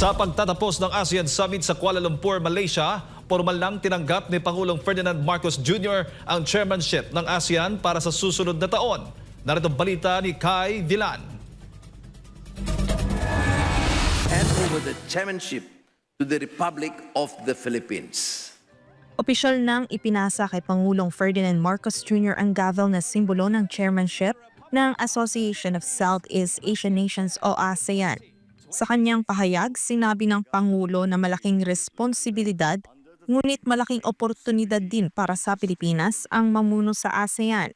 Sa pagtatapos ng ASEAN Summit sa Kuala Lumpur, Malaysia, formal nang tinanggap ni Pangulong Ferdinand Marcos Jr. ang chairmanship ng ASEAN para sa susunod na taon. Narito ang balita ni Kai Villan. hand over the chairmanship to the Republic of the Philippines. Opisyal nang ipinasa kay Pangulong Ferdinand Marcos Jr. ang gavel na simbolo ng chairmanship ng Association of Southeast Asian Nations o ASEAN. Sa kanyang pahayag, sinabi ng Pangulo na malaking responsibilidad ngunit malaking oportunidad din para sa Pilipinas ang mamuno sa ASEAN.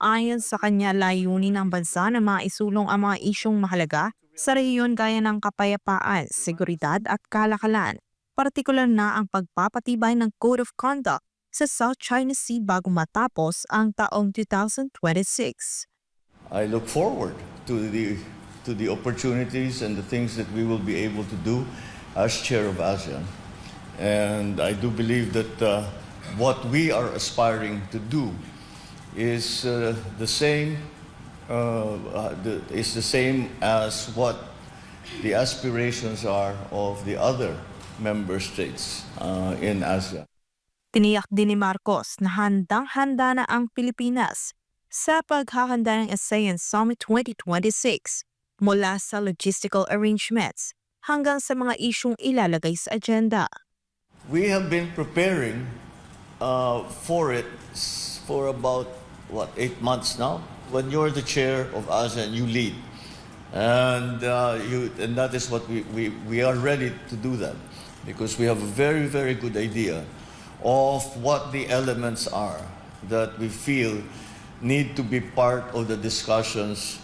Ayon sa kanya, layunin ng bansa na maisulong ang mga isyong mahalaga sa rehiyon gaya ng kapayapaan, seguridad at kalakalan partikular na ang pagpapatibay ng Code of Conduct sa South China Sea bago matapos ang taong 2026. I look forward to the to the opportunities and the things that we will be able to do as chair of ASEAN. And I do believe that uh, what we are aspiring to do is uh, the same uh, uh, the, is the same as what the aspirations are of the other member states uh, in ASEAN. Tiniyak din ni Marcos na handang-handa na ang Pilipinas sa paghahanda ng ASEAN Summit 2026 mula sa logistical arrangements hanggang sa mga isyong ilalagay sa agenda. We have been preparing uh, for it for about what eight months now. When you're the chair of ASEAN, you lead, and uh, you and that is what we, we, we are ready to do that because we have a very very good idea of what the elements are that we feel need to be part of the discussions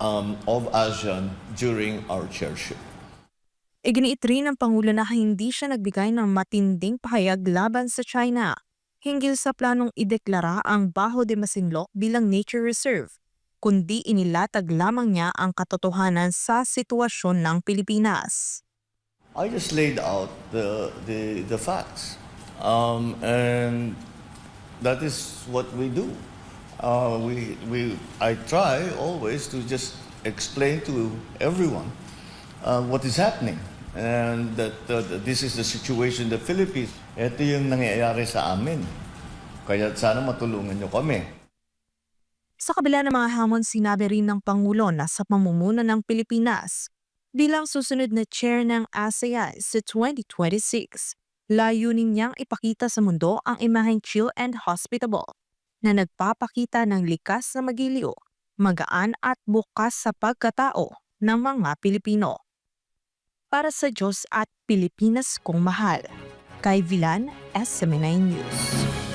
um, of ASEAN during our chairship. Iginiit rin ng Pangulo na hindi siya nagbigay ng matinding pahayag laban sa China hinggil sa planong ideklara ang Baho de Masinloc bilang nature reserve, kundi inilatag lamang niya ang katotohanan sa sitwasyon ng Pilipinas. I just laid out the the, the facts, um, and that is what we do. Uh, we we I try always to just explain to everyone uh, what is happening, and that uh, this is the situation in the Philippines. Ito yung nangyayari sa amin. Kaya sana matulungan nyo kami. Sa kabila ng mga hamon, sinabi rin ng Pangulo na sa pamumuno ng Pilipinas bilang susunod na chair ng ASEAN sa 2026, layunin niyang ipakita sa mundo ang imaheng chill and hospitable na nagpapakita ng likas na magiliw, magaan at bukas sa pagkatao ng mga Pilipino. Para sa Diyos at Pilipinas kong mahal, kay Vilan, SMNI News.